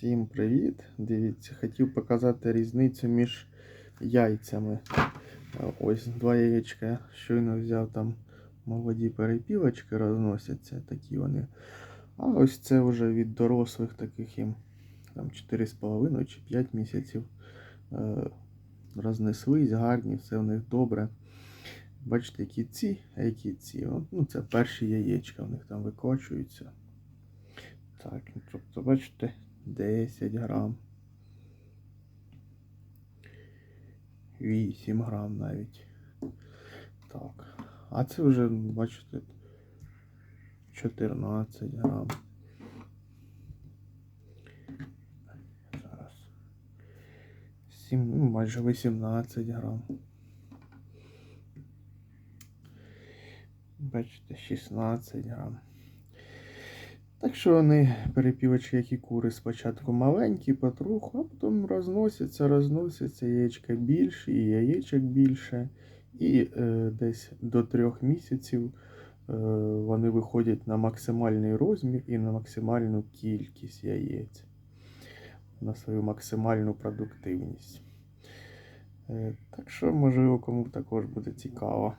Всім привіт! Дивіться, хотів показати різницю між яйцями. Е, Ось два яєчка щойно взяв там молоді перепілочки розносяться, такі вони. А ось це вже від дорослих таких їм там 4,5 чи 5 місяців. Е, Рознеслись, гарні, все в них добре. Бачите, які ці, а які ці. Ну, це перші яєчка, в них там викочуються. Так, ну, тобто, бачите, 10 грам. 8 грам навіть. Так. А це вже, бачите, 14 грам. Зараз. 7, ну, майже 18 грам. Бачите, 16 грам. Так що вони перепівочки, як і кури, спочатку маленькі, потроху, а потім розносяться, розносяться, яєчка більше, і яєчок більше. І е, десь до трьох місяців е, вони виходять на максимальний розмір і на максимальну кількість яєць, на свою максимальну продуктивність. Е, так що, можливо, кому також буде цікаво.